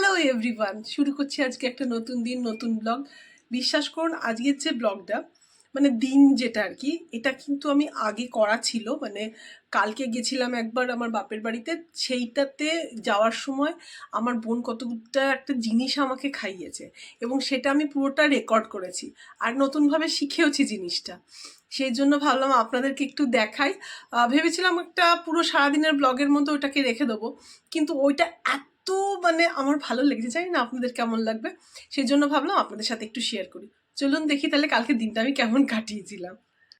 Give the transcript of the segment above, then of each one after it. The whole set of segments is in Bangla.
হ্যালো এভরিওয়ান শুরু করছি আজকে একটা নতুন দিন, নতুন ব্লগ বিশ্বাস করুন, আজকের যে ব্লগটা মানে দিন যেটা আর কি, এটা কিন্তু আমি আগে করা ছিল। মানে কালকে গেছিলাম একবার আমার বাপের বাড়িতে, সেইটাতে যাওয়ার সময় আমার বোন কতটা একটা জিনিস আমাকে খাইয়েছে এবং সেটা আমি পুরোটা রেকর্ড করেছি। আর নতুনভাবে শিখেওছি জিনিসটা। সেই জন্য ভাবলাম আপনাদেরকে একটু দেখাই। ভেবেছিলাম একটা পুরো সারাদিনের ব্লগের মতো ওটাকে রেখে দেবো। কিন্তু ওইটা এত মানে আমার ভালো লেগেছে, জানি না আপনাদের কেমন লাগবে। সেই জন্য ভাবলাম আপনাদের সাথে একটু শেয়ার করি। চলুন দেখি তাহলে কালকে দিনটা আমি কেমন কাটিয়েছিলাম।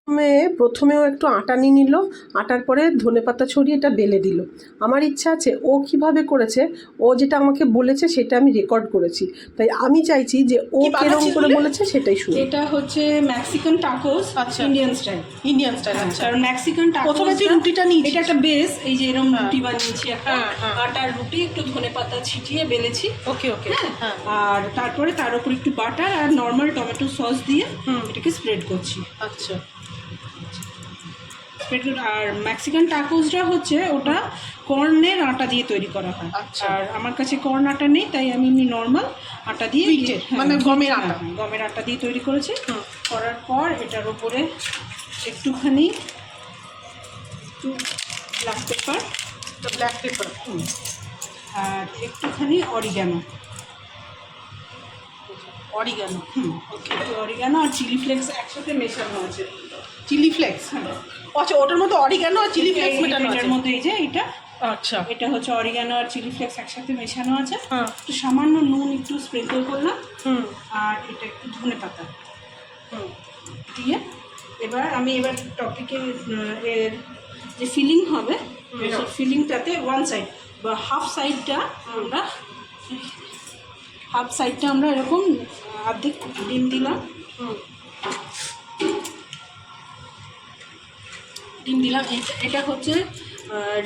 প্রথমে প্রথমেও একটু আটা নিয়ে নিল আটার পরে ধনেপাতা ছড়িয়ে এটা বেলে দিল আমার ইচ্ছা আছে ও কীভাবে করেছে ও যেটা আমাকে বলেছে সেটা আমি রেকর্ড করেছি তাই আমি চাইছি যে ও কি করে বলেছে সেটাই শুনি এটা হচ্ছে মেক্সিকান টাকোস আচ্ছা। ইন্ডিয়ান স্টাইল ইন্ডিয়ান স্টাইল আচ্ছা কারণ মেক্সিকান টাকোস প্রথমে তুই রুটিটা নিয়েছিস। এটা একটা বেস এই যে এরকম হ্যাঁ। রুটি বানিয়েছি একটা হ্যাঁ, হ্যাঁ। আটার রুটি একটু ধনে পাতা ছিটিয়ে বেলেছি ওকে ওকে হ্যাঁ আর তারপরে তার উপর একটু বাটার আর নর্মাল টমেটো সস দিয়ে। এটাকে স্প্রেড করছি আচ্ছা স্প্রেড আর মেক্সিকান টাকোসটা হচ্ছে ওটা কর্নের আটা দিয়ে তৈরি করা হয়। আচ্ছা। আর আমার কাছে কর্ন আটা নেই তাই আমি এমনি নর্মাল আটা দিয়ে হ্যাঁ, মানে গমের আটা। হ্যাঁ, গমের আটা দিয়ে তৈরি করেছি। করার পর এটার উপরে একটুখানি একটু ব্ল্যাক পেপার ব্ল্যাক পেপার আর একটুখানি অরিগ্যানো অরিগানো হুম ওকে একটু অরিগ্যানো আর চিলি ফ্লেক্স একসাথে মেশানো আছে। চিলি ফ্লেক্স হ্যাঁ আচ্ছা ওটার মধ্যে অরিগানো আর চিলি ফ্লেক্স মেটানো এটার আছে। মধ্যে এই যে এটা আচ্ছা। এটা হচ্ছে অরিগানো আর চিলি ফ্লেক্স একসাথে মেশানো আছে। হ্যাঁ। একটু সামান্য নুন একটু স্প্রিঙ্কল করলাম। হুম। আর এটা একটু ধনে পাতা। হুম। দিয়ে এবার আমি এবার টপিকে এর যে ফিলিং হবে সেই ফিলিংটাতে ওয়ান সাইড বা হাফ সাইডটা আমরা হাফ সাইডটা আমরা এরকম অর্ধেক ডিম দিলাম। ডিম দিলাম। এটা হচ্ছে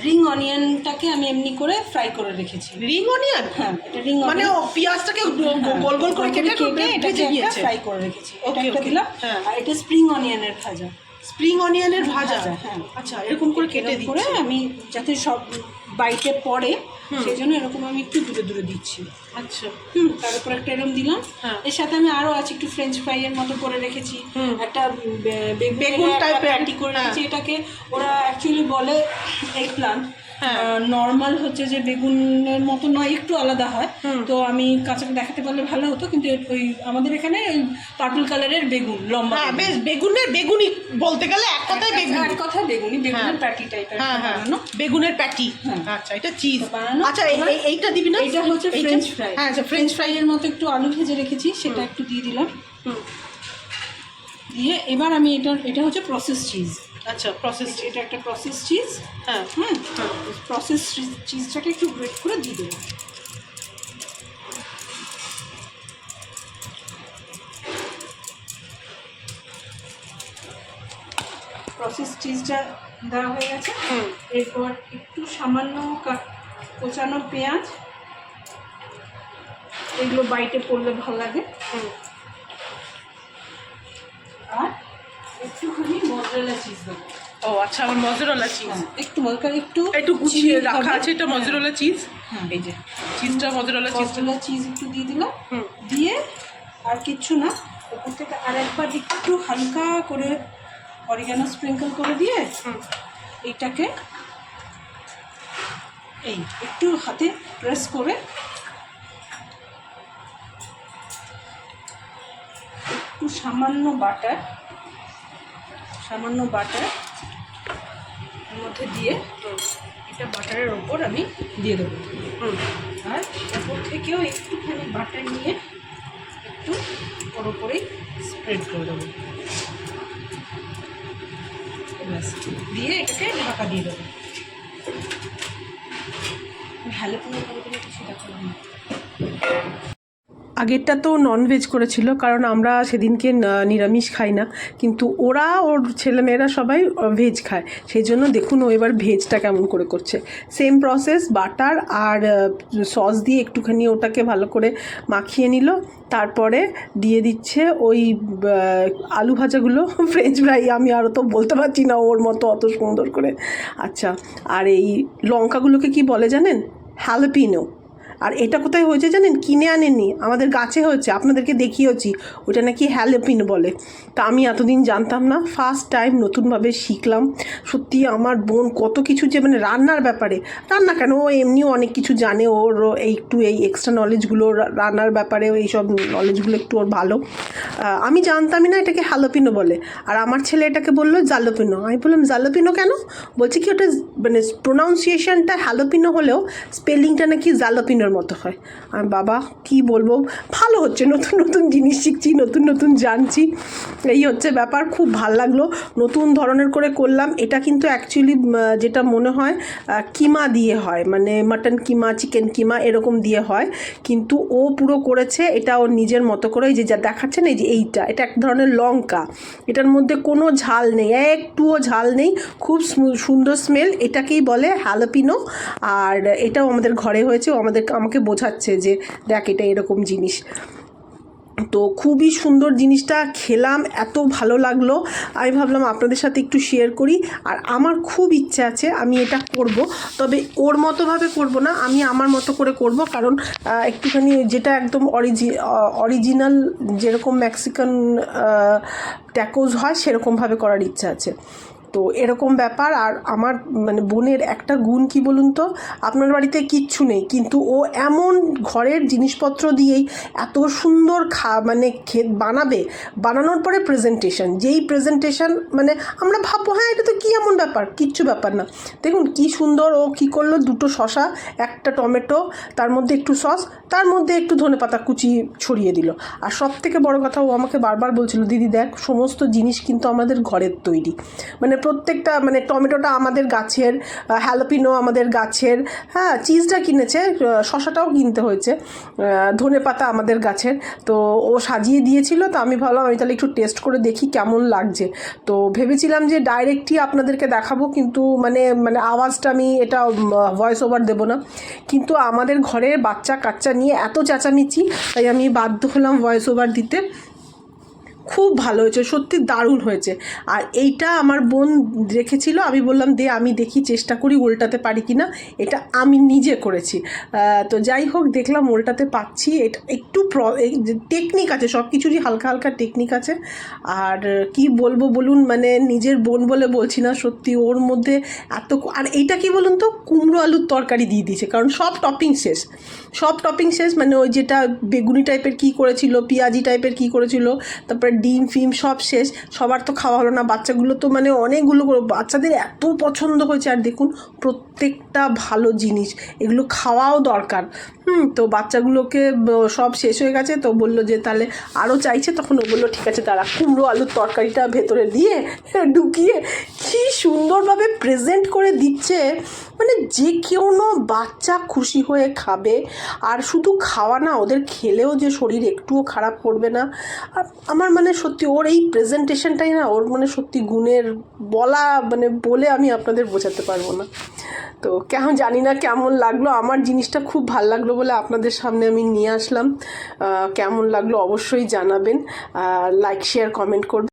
রিং অনিয়নটাকে আমি এমনি করে ফ্রাই করে রেখেছি। রিং অনিয়ন হ্যাঁ এটা রিং মানে ও পেঁয়াজটাকে গো- গোল গোল করে কেটে কেটে এটা দিয়েছে ফ্রাই করে রেখেছি। ওকে ওকে দিলাম হ্যাঁ। আর এটা স্প্রিং অনিয়নের ভাজা। স্প্রিং অনিয়নের ভাজা? হ্যাঁ। আচ্ছা এরকম করে কেটে দিই করে আমি যাতে সব বাইটে পড়ে সেই জন্য এরকম আমি একটু দূরে দূরে দিচ্ছি। আচ্ছা। হুম তার উপর একটা এরকম দিলাম। হ্যাঁ। এর সাথে আমি আরও আছে একটু ফ্রেঞ্চ ফ্রাই এর মতো করে রেখেছি। একটা বেগুন টাইপের করে হ্যাঁ। রেখেছি এটাকে। ওরা অ্যাকচুয়ালি বলে এগ প্লান্ট হ্যাঁ। নর্মাল হচ্ছে যে বেগুনের মতো নয় একটু আলাদা হয়। তো আমি কাঁচাটা দেখাতে পারলে ভালো হতো কিন্তু ওই আমাদের এখানে ওই পার্পল কালারের বেগুন লম্বা হ্যাঁ বেশ বেগুনের বেগুনি বলতে গেলে এক কথায় বেগুন। এক কথায় বেগুনি বেগুনের হ্যাঁ। প্যাটি টাইপের হ্যাঁ হ্যাঁ। বানানো। বেগুনের প্যাটি হ্যাঁ। আচ্ছা এটা চিজ। আচ্ছা এই- এই- এইটা দিবি না? এটা হচ্ছে ফ্রেঞ্চ ফ্রাই হ্যাঁ আচ্ছা ফ্রেঞ্চ ফ্রাইয়ের মতো একটু আলু ভেজে রেখেছি সেটা একটু দিয়ে দিলাম। হুম। দিয়ে এবার আমি এটা এটা হচ্ছে প্রসেস চিজ আচ্ছা প্রসেস এটা একটা প্রসেস চিজ হ্যাঁ হ্যাঁ প্রসেস চিজটাকে একটু গ্রেট করে দিয়ে দেবো। প্রসেস চিজটা দেওয়া হয়ে গেছে। হুম। এরপর একটু সামান্য কোচানো পেঁয়াজ। এগুলো বাইটে পড়লে ভালো লাগে। মজরেলা চিজ দেবো। ও আচ্ছা আমার মজুরলা চিজ হ্যাঁ, একটু মজকা একটু একটু গুছিয়ে রাখা আছে এটা হ্যাঁ, চিজ। এই যে চিজটা মজুরলা চিজ মজরেলা চিজ একটু দিয়ে দিলাম। হুম। দিয়ে আর কিচ্ছু না ওপর থেকে আর একবার একটু হালকা করে অরিগানো স্প্রিঙ্কল করে দিয়ে এইটাকে এই একটু হাতে প্রেস করে একটু সামান্য বাটার সামান্য বাটার এর মধ্যে দিয়ে এটা বাটারের ওপর আমি দিয়ে দেবো। হুম। আর ওপর থেকেও একটুখানি বাটার নিয়ে একটু ওর ওপরেই স্প্রেড করে দেবো। দিয়ে এটাকে ঢাকা দিয়ে দেবো। ভালো করে ভালো করে কিছু দেখালাম না। আগেরটা তো ননভেজ করেছিল, কারণ আমরা সেদিনকে নিরামিষ খাই না। কিন্তু ওরা, ওর ছেলেমেয়েরা সবাই ভেজ খায়। সেই জন্য দেখুন ও এবার ভেজটা কেমন করে করছে। সেম প্রসেস বাটার আর সস দিয়ে একটুখানি ওটাকে ভালো করে মাখিয়ে নিল। তারপরে দিয়ে দিচ্ছে ওই আলু ভাজাগুলো। ফ্রেঞ্চ ফ্রাই আমি আরও তো বলতে পারছি না ওর মতো অত সুন্দর করে। আচ্ছা আর এই লঙ্কাগুলোকে কি বলে জানেন? হ্যালোপিনো আর এটা কোথায় হয়েছে জানেন? কিনে আনেননি। আমাদের গাছে হয়েছে, আপনাদেরকে দেখিয়েছি ওটা নাকি হ্যালোপিন বলে। তা আমি এতদিন জানতাম না ফার্স্ট টাইম নতুনভাবে শিখলাম। সত্যি আমার বোন কত কিছু যে মানে রান্নার ব্যাপারে। রান্না কেন? ও এমনিও অনেক কিছু জানে, ওর একটু এই এক্সট্রা নলেজগুলো রান্নার ব্যাপারে এইসব নলেজগুলো একটু ওর ভালো। আমি জানতামই না এটাকে হ্যালোপিনো বলে। আর আমার ছেলে এটাকে বলল জালোপিনো আমি বললাম জালোপিনো কেন? বলছে কি, ওটা মানে প্রোনাউন্সিয়েশনটা হ্যালোপিনো হলেও স্পেলিংটা নাকি জালোপিনোর মতো হয়। আমি বাবা, কি বলব? ভালো হচ্ছে। নতুন নতুন জিনিস শিখছি, নতুন নতুন জানছি। এই হচ্ছে ব্যাপার। খুব ভালো লাগল। নতুন ধরনের করে করলাম। এটা কিন্তু অ্যাকচুয়ালি যেটা মনে হয় কিমা দিয়ে হয়। মানে মাটন কিমা চিকেন কিমা এরকম দিয়ে হয়। কিন্তু ও পুরো করেছে এটা ওর নিজের মতো করে যে যা দেখাচ্ছে না এই যে এইটা, এটা এক ধরনের লঙ্কা। এটার মধ্যে কোনো ঝাল নেই, একটুও ঝাল নেই। খুব সুন্দর স্মেল এটাকেই বলে হ্যালোপিনো আর এটাও আমাদের ঘরে হয়েছে। ও আমাদের আমাকে বোঝাচ্ছে যে দেখ, এটা এরকম জিনিস। তো খুবই সুন্দর জিনিসটা খেলাম, এত ভালো লাগল। আমি ভাবলাম আপনাদের সাথে একটু শেয়ার করি। আর আমার খুব ইচ্ছা আছে আমি এটা করব। তবে ওর মতোভাবে করব না, আমি আমার মতো করে করব। কারণ একটুখানি যেটা একদম অরিজি অরিজিনাল যেরকম ম্যাক্সিকান ট্যাকোজ হয়, সেরকমভাবে করার ইচ্ছা আছে। তো এরকম ব্যাপার আর আমার মানে বোনের একটা গুণ কি বলুন তো? আপনার বাড়িতে কিচ্ছু নেই, কিন্তু ও এমন ঘরের জিনিসপত্র দিয়েই এত সুন্দর খা মানে খে বানাবে, বানানোর পরে প্রেজেন্টেশন যেই প্রেজেন্টেশন মানে আমরা ভাববো হ্যাঁ এটা তো কী এমন ব্যাপার? কিচ্ছু ব্যাপার না। দেখুন কি সুন্দর ও কি করল, দুটো শশা, একটা টমেটো, তার মধ্যে একটু সস, তার মধ্যে একটু ধনেপাতা কুচি ছড়িয়ে দিল। আর সব থেকে বড় কথা ও আমাকে বারবার বলছিল, দিদি দেখ, সমস্ত জিনিস কিন্তু আমাদের ঘরের তৈরি। মানে প্রত্যেকটা মানে টমেটোটা আমাদের গাছের হ্যালোপিনো আমাদের গাছের হ্যাঁ চিজটা কিনেছে শশাটাও কিনতে হয়েছে ধনে পাতা আমাদের গাছের। তো ও সাজিয়ে দিয়েছিল, তো আমি ভাবলাম আমি তাহলে একটু টেস্ট করে দেখি কেমন লাগছে। তো ভেবেছিলাম যে ডাইরেক্টই আপনাদেরকে দেখাবো, কিন্তু মানে মানে আওয়াজটা আমি এটা ভয়েস ওভার দেবো না। কিন্তু আমাদের ঘরের বাচ্চা কাচ্চা নিয়ে এত চেঁচামেচি, তাই আমি বাধ্য হলাম ভয়েস ওভার দিতে। খুব ভালো হয়েছে, সত্যি দারুণ হয়েছে। আর এইটা আমার বোন রেখেছিল, আমি বললাম, দে, আমি দেখি চেষ্টা করি উল্টাতে পারি কি না এটা আমি নিজে করেছি। তো যাই হোক, দেখলাম উল্টাতে পাচ্ছি। এটা একটু প্র টেকনিক আছে সব কিছুরই হালকা হালকা টেকনিক আছে। আর কি বলব বলুন মানে নিজের বোন বলে বলছি না, সত্যি ওর মধ্যে এত আর এইটা কি বলুন তো, কুমড়ো আলুর তরকারি দিয়ে দিয়েছে, কারণ সব টপিং শেষ। সব টপিং শেষ মানে ওই যেটা বেগুনি টাইপের কি করেছিল, পেঁয়াজি টাইপের কি করেছিল, তারপরে ডিম, ফিম সব শেষ। সবার তো খাওয়া হলো না। বাচ্চাগুলো তো মানে অনেকগুলো বাচ্চাদের এত পছন্দ হয়েছে। আর দেখুন, প্রত্যেকটা ভালো জিনিস। এগুলো খাওয়াও দরকার। হুম, তো বাচ্চাগুলোকে সব শেষ হয়ে গেছে। তো বলল যে, তাহলে আরও চাইছে? তখন ও বলল, ঠিক আছে তারা কুমড়ো আলুর তরকারিটা ভেতরে দিয়ে ঢুকিয়ে কী সুন্দরভাবে প্রেজেন্ট করে দিচ্ছে। মানে যে কেউ না বাচ্চা খুশি হয়ে খাবে আর শুধু খাওয়া না, ওদের খেলেও যে শরীর একটুও খারাপ করবে না। আর আমার মানে সত্যি ওর এই প্রেজেন্টেশনটাই না, ওর মানে সত্যি গুণের বলা মানে বলে আমি আপনাদের বোঝাতে পারব না। তো কেমন জানি না কেমন লাগল, আমার জিনিসটা খুব ভালো লাগল বলে আপনাদের সামনে আমি নিয়ে আসলাম। কেমন লাগল অবশ্যই জানাবেন। লাইক শেয়ার কমেন্ট করবেন।